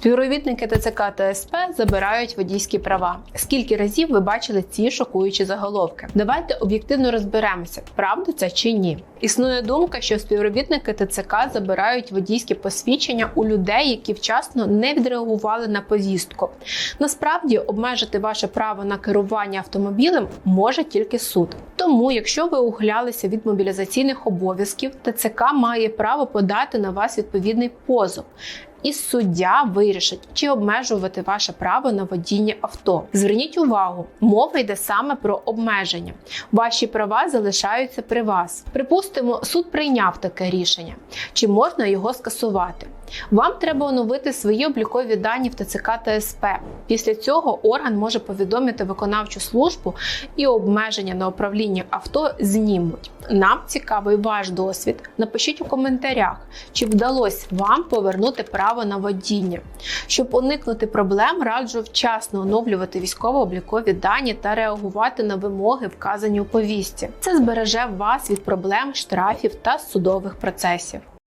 Співробітники ТЦК та СП забирають водійські права. Скільки разів ви бачили ці шокуючі заголовки? Давайте об'єктивно розберемося, правда це чи ні. Існує думка, що співробітники ТЦК забирають водійські посвідчення у людей, які вчасно не відреагували на повістку. Насправді обмежити ваше право на керування автомобілем може тільки суд. Тому, якщо ви ухилялися від мобілізаційних обов'язків, ТЦК має право подати на вас відповідний позов. І суддя вирішить, чи обмежувати ваше право на водіння авто. Зверніть увагу, мова йде саме про обмеження. Ваші права залишаються при вас. Припустимо, суд прийняв таке рішення. Чи можна його скасувати? Вам треба оновити свої облікові дані в ТЦК та СП. Після цього орган може повідомити виконавчу службу і обмеження на управління авто знімуть. Нам цікавий ваш досвід. Напишіть у коментарях, чи вдалося вам повернути право на водіння. Щоб уникнути проблем, раджу вчасно оновлювати військово-облікові дані та реагувати на вимоги, вказані у повісті. Це збереже вас від проблем, штрафів та судових процесів.